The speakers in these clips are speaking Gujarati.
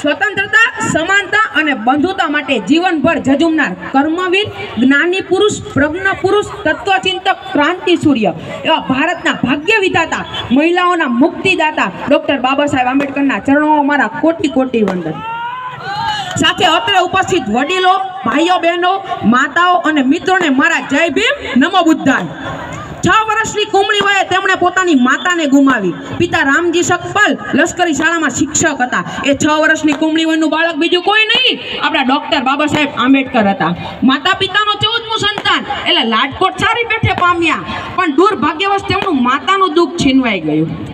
સ્વતંત્રતા, સમાનતા અને બંધુતા માટે જીવનભર જજુમનાર કર્મવીર, જ્ઞાની પુરુષ, પ્રજ્ઞ પુરુષ, તત્વચિંતક, ક્રાંતિ સૂર્ય એવા ભારતના ભાગ્ય વિધાતા મહિલાઓના મુક્તિદાતા ડોક્ટર બાબા સાહેબ આંબેડકરના ચરણોમાં મારા કોટી કોટી વંદન. સાથે અત્રે ઉપસ્થિત વડીલો, ભાઈઓ બહેનો, માતાઓ અને મિત્રોને મારા જય ભીમ, નમો બુદ્ધાય. છ વર્ષની કુમળી વયે તેમણે પોતાની માતાને ગુમાવી. પિતા રામજી સકપાલ લશ્કરી શાળામાં શિક્ષક હતા. એ છ વર્ષની કુમળી વયનું બાળક બીજું કોઈ નહીં. આપણા ડોક્ટર બાબા સાહેબ આંબેડકર હતા. માતા પિતાનો ચૌદમું સંતાન. એટલે લાટકોટ સારી પેઠે પામ્યા. પણ દુર્ભાગ્યવશ તેમનું માતાનું દુઃખ છીનવાઈ ગયું.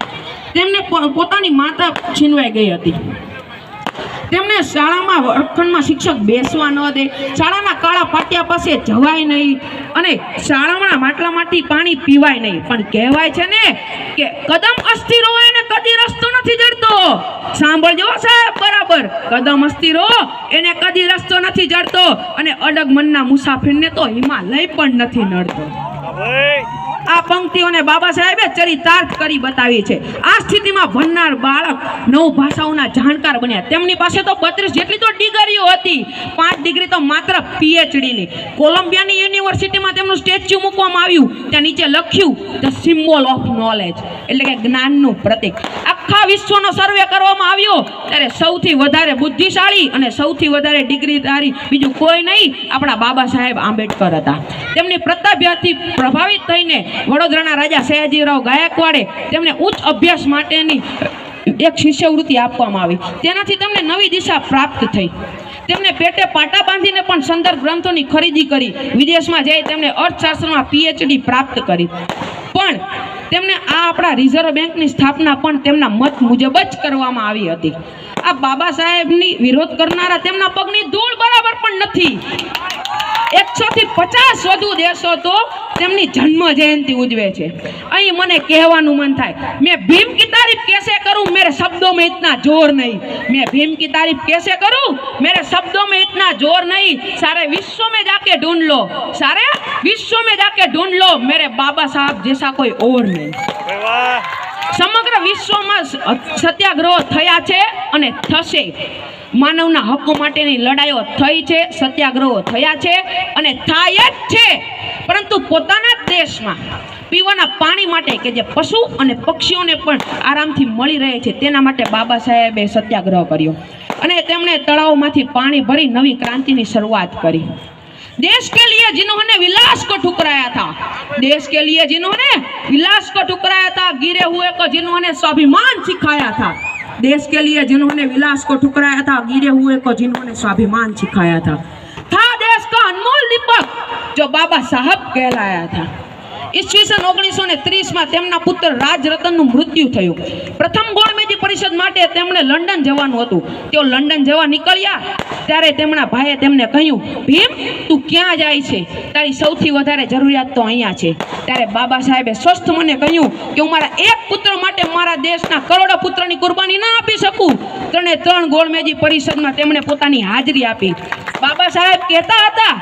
તેમને પોતાની માતા છીનવાઈ ગઈ હતી. તેમને શાળામાં વર્ગખંડમાં શિક્ષક બેસવા ન દે. શાળાના કાળા પાટિયા પાસે જવાય નહીં અને શાળામાં માટલામાંથી પાણી પીવાય નહીં. પણ કહેવાય છે ને કે કદમ અસ્થિર હોય ને કદી રસ્તો નથી જડતો. સાંભળજો સાહેબ, બરાબર. કદમ અસ્થિર એને કદી રસ્તો નથી જડતો. અને અડગ મનના મુસાફિરને તો હિમાલય પણ નથી નડતો. આ પંક્તિઓને બાબા સાહેબે ચરિતાર્થ કરી બતાવી છે. આ સ્થિતિમાં ભણનાર બાળક નવ ભાષાઓના જાણકાર બન્યા. તેમની પાસે તો બત્રીસ જેટલી તો ડિગ્રીઓ હતી. પાંચ ડિગ્રી તો માત્ર પીએચડીની કોલંબિયાની યુનિવર્સિટીમાં તેમનું સ્ટેચ્યુ મૂકવામાં આવ્યું. ત્યાં નીચે લખ્યું ધ સિમ્બોલ ઓફ નોલેજ એટલે કે જ્ઞાનનું પ્રતીક. આખા વિશ્વનો સર્વે કરવામાં આવ્યો. ત્યારે સૌથી વધારે બુદ્ધિશાળી અને સૌથી વધારે ડિગ્રીધારી બીજું કોઈ નહીં, આપણા બાબા સાહેબ આંબેડકર હતા. તેમની પ્રતાપ્યથી પ્રભાવિત થઈને વડોદરાના રાજા સયાજીરાવ ગાયકવાડે તેમને ઉચ્ચ અભ્યાસ માટેની એક શિષ્યવૃત્તિ આપવામાં આવી. તેનાથી તેમને નવી દિશા પ્રાપ્ત થઈ. તેમને પેટે પાટા બાંધીને પણ સંદર્ભ ગ્રંથોની ખરીદી કરી. વિદેશમાં જઈ તેમને અર્થશાસ્ત્રમાં પીએચડી પ્રાપ્ત કરી. પણ તેમને આ આપણા રિઝર્વ બેંકની સ્થાપના પણ તેમના મત મુજબ જ કરવામાં આવી હતી. આ બાબા સાહેબની વિરોધ કરનારા તેમના પગની ધૂળ બરાબર પણ નથી. એકસો થી પચાસ વધુ દેશો તો તેમની જન્મ જયંતિ ઉજવે છે. અહીં મને કહેવાનું મન થાય, મેં ભીમ કી તારીફ કેસે કરું? મેરે શબ્દોમાં ઇતના જોર નહીં. મેં ભીમ કી તારીફ કેસે કરું? મેરે શબ્દોમાં ઇતના જોર નહીં. સારે વિશ્વ મેં જાકે ઢૂંઢ લો. સારે વિશ્વ મેં જાકે ઢૂંઢ લો. મેરે બાબા સાહેબ જૈસા કોઈ ઓર નહીં. સમગ્ર વિશ્વમાં સત્યાગ્રહો થયા છે અને થશે. માનવના હકો માટેની લડાઈઓ થઈ છે, સત્યાગ્રહો થયા છે અને થાય જ છે. પરંતુ પોતાના દેશમાં પીવાના પાણી માટે કે જે પશુ અને પક્ષીઓને પણ આરામથી મળી રહે છે, તેના માટે બાબા સાહેબે સત્યાગ્રહ કર્યો. અને તેમણે તળાવમાંથી પાણી ભરી નવી ક્રાંતિની શરૂઆત કરી. દેશ કે લીએ જિન્હોને देश के लिए जिन्होंने विलास को ठुकराया था, गिरे हुए को जिन्होंने स्वाभिमान सिखाया था, देश के लिए जिन्होंने विलास को ठुकराया था, गिरे हुए को जिन्होंने स्वाभिमान सिखाया था था देश का अनमोल दीपक, जो बाबा साहब कहलाया था। ઈસવીસન ઓગણીસો ને ત્રીસમાં તેમના પુત્ર રાજરતનનું મૃત્યુ થયું. પ્રથમ ગોળમેજી પરિષદ માટે તેમણે લંડન જવાનું હતું. તેઓ લંડન જવા નીકળ્યા. ત્યારે તેમના ભાઈએ તેમને કહ્યું, ભીમ, તું ક્યાં જાય છે? તારી સૌથી વધારે જરૂરિયાત તો અહીંયા છે. ત્યારે બાબા સાહેબે સ્વસ્થ મને કહ્યું કે, હું મારા એક પુત્ર માટે મારા દેશના કરોડો પુત્રની કુરબાની ના આપી શકું. ત્રણે ત્રણ ગોળમેજી પરિષદમાં તેમણે પોતાની હાજરી આપી. બાબા સાહેબ કહેતા હતા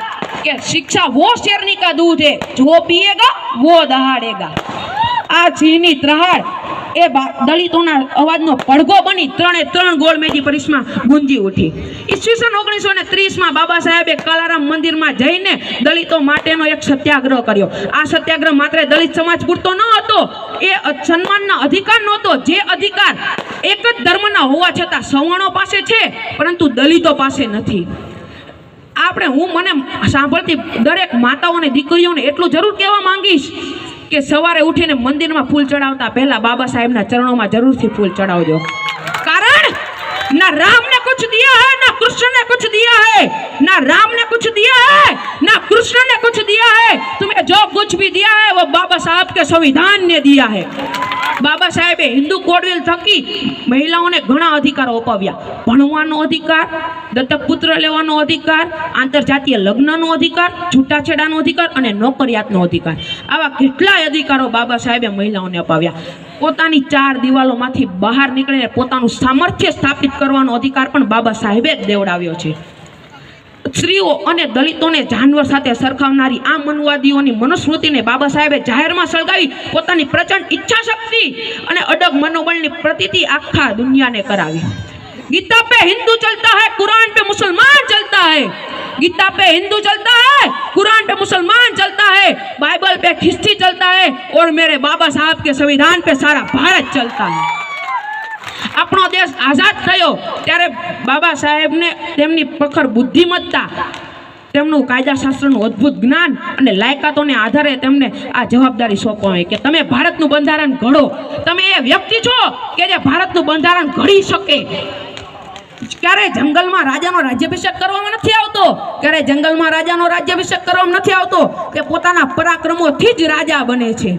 કે शिक्षा वो शेरनी का दूध है जो पिएगा वो दहाड़ेगा આ સિંહની ત્રહાડ એ બા- દલિતોના અવાજનો પડઘો બની ત્રણે ત્રણ ગોળમેજી પરિષદમાં ગુંજી ઉઠી ઈસવીસન ઓગણીસો ને ત્રીસમાં બાબા સાહેબે કલારામ મંદિરમાં જઈને દલિતો માટેનો એક સત્યાગ્રહ કર્યો આ સત્યાગ્રહ માત્ર દલિત સમાજ પૂરતો ન હતો એ અ- સન્માનના અધિકાર નહોતો જે અધિકાર એક જ ધર્મના હોવા છતાં સવર્ણો પાસે છે પરંતુ દલિતો પાસે નથી આપણે હું મને સાંભળતી દરેક માતાઓને દીકરીઓને એટલું જરૂર કહેવા માંગીશ કે સવારે ઉઠીને મંદિરમાં ફૂલ ચડાવતા પહેલા બાબા સાહેબના ચરણોમાં જરૂરથી ફૂલ ચડાવજો. કારણ ના રામને કુછ દિયા હે, ના કૃષ્ણને કુછ દિયા હે, ના રામને કુછ દિયા હે, ના કૃષ્ણને કુછ દિયા હે. તુમે જો કુછ ભી દિયા હૈ, વો બાબા સાહેબ કે સંવિધાન ને દિયા હે. બાબા સાહેબે હિન્દુ કોડવેલ થકી મહિલાઓને ઘણા અધિકારો અપાવ્યા. ભણવાનો અધિકાર દત્તક પુત્ર લેવાનો અધિકાર, આંતરજાતીય લગ્નનો અધિકાર છૂટાછેડાનો અધિકાર અને નોકરિયાતનો અધિકાર. આવા કેટલાય અધિકારો બાબા સાહેબે મહિલાઓને અપાવ્યા. પોતાની ચાર દિવાલોમાંથી બહાર નીકળીને પોતાનું સામર્થ્ય સ્થાપિત કરવાનો અધિકાર પણ બાબા સાહેબે જ દેવડાવ્યો છે. સ્ત્રીઓ અને દલિતોને જાનવર સાથે સરખાવનારી આ મનવાદીઓની મનુસ્મૃતિને બાબા સાહેબે જાહેરમાં સળગાવી પોતાની પ્રચંડ ઈચ્છા શક્તિ અને અડગ મનોબળની પ્રતીતિ આખા દુનિયાને કરાવી गीता पे हिंदू चलता है कुरान पे मुसलमान चलता है गीता पे हिंदू चलता है कुरान पे मुसलमान चलता है बाइबल पे ख्रिस्ती चलता है और मेरे बाबा साहब के संविधान पे सारा भारत चलता है આપણો દેશ આઝાદ થયો ત્યારે બાબા સાહેબને તેમની પ્રખર બુદ્ધિમત્તા, તેમનું કાયદાશાસ્ત્રનું અદ્ભુત જ્ઞાન અને લાયકાતોને આધારે તેમને આ જવાબદારી સોંપવામાં કે તમે ભારતનું બંધારણ ઘડો. તમે એ વ્યક્તિ છો કે જે ભારતનું બંધારણ ઘડી શકે? ક્યારે જંગલમાં રાજાનો રાજ્યાભિષેક કરવામાં નથી આવતો? ક્યારે જંગલમાં રાજાનો રાજ્યાભિષેક કરવામાં નથી આવતો? તે પોતાના પરાક્રમોથી જ રાજા બને છે.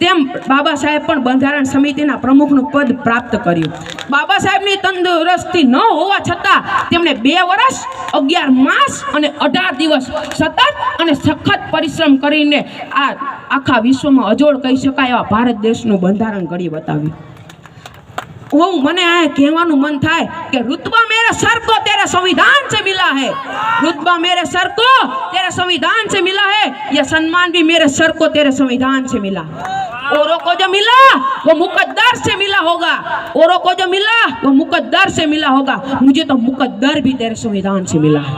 તેમ બાબા સાહેબ પણ બંધારણ સમિતિના પ્રમુખનું પદ પ્રાપ્ત કર્યું. બાબા સાહેબની તંદુરસ્તી ન હોવા છતાં તેમણે બે વર્ષ, અગિયાર માસ અને અઢાર દિવસ સતત અને સખત પરિશ્રમ કરીને આ આખા વિશ્વમાં અજોડ કહી શકાય એવા ભારત દેશનું બંધારણ ઘડી બતાવ્યું. હું મને આ કહેવાનું મન થાય કે रुतबा मेरे सर को तेरे संविधान से मिला है रुतबा मेरे सर को तेरे संविधान से मिला है यह सम्मान भी मेरे सर को तेरे संविधान से मिला औरों को जो मिला वो मुकद्दर से मिला होगा औरों को जो मिला वो मुकद्दर से मिला होगा मुझे तो मुकद्दर भी तेरे संविधान से मिला है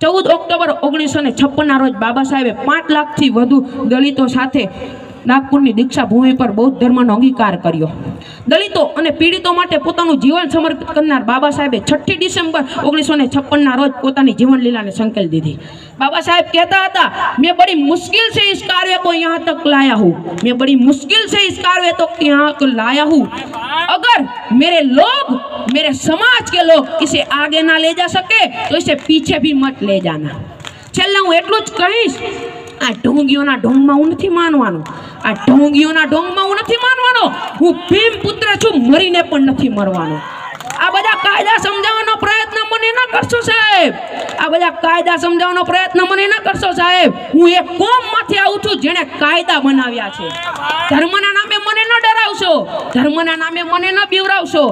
ચૌદ ઓક્ટોબર ઓગણીસો ને છપ્પનના રોજ બાબા સાહેબે પાંચ લાખથી વધુ દલિતો સાથે નાગપુરની દીક્ષાભૂમિ પર બૌદ્ધ ધર્મનો અંગીકાર કર્યો. દલિતો અને પીડિતો માટે પોતાનું જીવન સમર્પિત કરનાર બાબા સાહેબે છઠ્ઠી ડિસેમ્બર ઓગણીસો ને છપ્પનના રોજ પોતાની જીવનલીલાને સંકેલ દીધી. બાબા સાહેબ કહેતા હતા, મેં બડી મુશ્કેલ છે ઇસ કાર્ય કો યહાં તક લાયા હું. મેં બડી મુશ્કેલ છે ઇસ કાર્ય તો યહાં લાયા હું. અગર મેરે લોગ, મેરે સમાજ કે लोग इसे આગે ના લે જા सके તો इसे પીછે ભી મત લે જાના. चल હું એટલું જ કહીશ આ ઢોંગીઓના ઢોંગમાં હું નથી માનવાનો. આ ઢોંગીઓના ઢોંગમાં હું નથી માનવાનો. હું ભીમ પુત્ર છું, મરીને પણ નથી મરવાનો. આ બધા કાયદા સમજાવવાનો પ્રયત્ન મને ન કરશો સાહેબ. આ બધા કાયદા સમજાવવાનો પ્રયત્ન મને ન કરશો સાહેબ. હું એક કોમમાંથી આવું છું જેણે કાયદા બનાવ્યા છે. ધર્મના નામે મને ન ડરાવશો. ધર્મના નામે મને ન બીવરાવશો.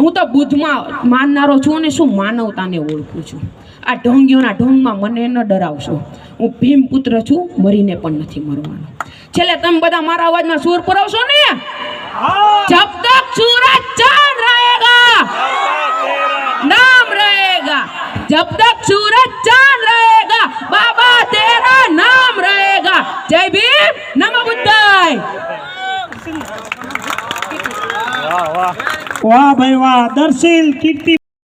હું તો બુદ્ધમાં માનનારો છું અને શું માનવતાને ઓળખું છું. આ ઢોંગીઓના ઢોંગમાં મને ન ડરાવશો. હું ભીમપુત્ર છું મરીને પણ નથી મરવાનો. છેલ્લે તમે બધા મારા અવાજમાં સૂર પરોવશો ને? જબ તક સુરજ ચાંદ રહેગા. નામ રહેગા. જબ તક વાહ ભાઈ વાહ દર્શીલ કીર્તિ